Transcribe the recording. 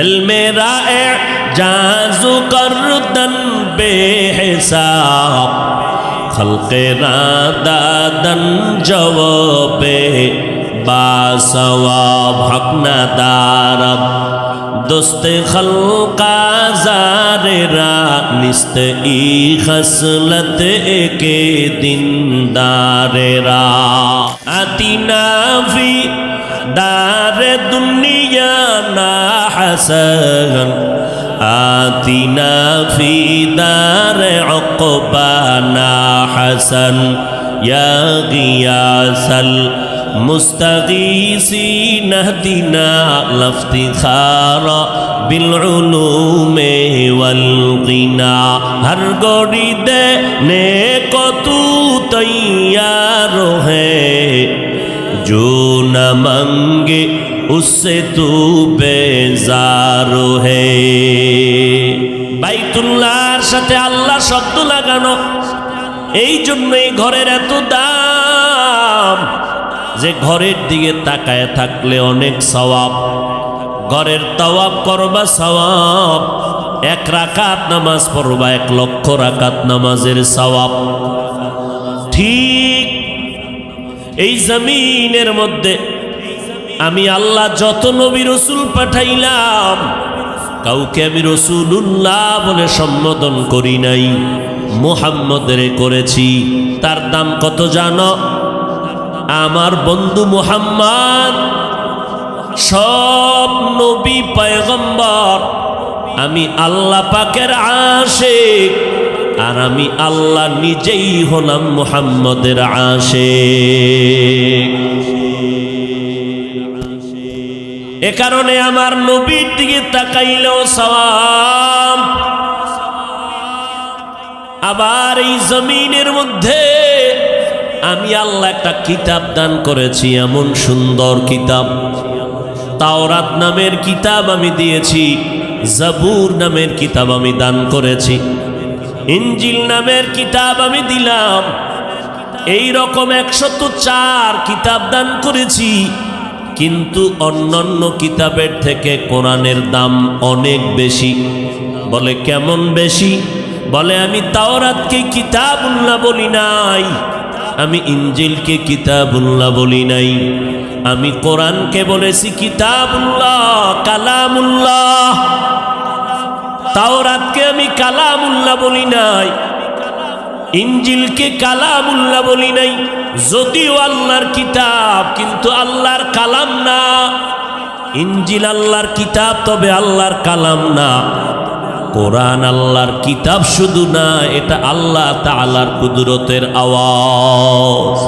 मेरा जाजू करदन बेहिसाब खलके दादन जवाबे बासवाब हकना दारब दोस्त खलका जारेरा निस्त ई खसलत के दिन दारेरा आतिना फी दार दुनिया ना حسنا آتنا في دار عقبانا حسن يا غياث المستغيثين اهدنا لافتخار بالعلوم والغنى ہر گوڑی دینے کو تو تیار ہے جو نہ منگے اس سے تو بے হে বাইতুল্লাহর সাথে আল্লাহ শব্দ লাগানো, এই জন্যই ঘরের এত দাম। যে ঘরের দিকে তাকায় থাকলে অনেক সওয়াব, ঘরের তওয়াব করবা সওয়াব, এক রাকাত নামাজ পড়বা, এক লক্ষ রাকাত নামাজের সওয়াব। ঠিক এই জমিনের মধ্যে আমি আল্লাহ যত নবী রসুল পাঠাইলাম, কাউকে আমি রসুল্লাহ বলে সম্বোধন করি নাই। মোহাম্মদের করেছি। তার দাম কত জানো? আমার বন্ধু মোহাম্মদ, সব নবী পয়গম্বর, আমি আল্লাহ পাকের আশেক, আর আমি আল্লাহ নিজেই হলাম মোহাম্মদের আশেক। এ কারণে আমার নবীর দিকে তাকাইলেও সওয়াব। আবার এই জমিনের মধ্যে আমি আল্লাহ একটা কিতাব দান করেছি, এমন সুন্দর কিতাব। তাওরাত নামের কিতাব আমি দিয়েছি, জাবুর নামের কিতাব আমি দান করেছি ইঞ্জিল নামের কিতাব আমি দিলাম। এই রকম একশত চার কিতাব দান করেছি। কিন্তু অন্যান্য কিতাবের থেকে কোরআনের দাম অনেক বেশি। বলে, কেমন বেশি? বলে, আমি তাওরাতকে কিতাবুল্লাহ বলি নাই। আমি ইঞ্জিলকে কিতাবুল্লাহ বলি নাই। আমি কোরআনকে বলেছি কিতাবুল্লাহ, কালামুল্লাহ। তাওরাতকে আমি কালামুল্লাহ বলি নাই। ইঞ্জিলকে কালামুল্লা বলি নাই, যদিও আল্লাহর কিতাব, কিন্তু আল্লাহর কালাম না। ইঞ্জিল আল্লাহর কিতাব, তবে আল্লাহর কালাম না। কোরআন আল্লাহর কিতাব শুধু না, এটা আল্লাহ তালার কুদরতের আওয়াজ।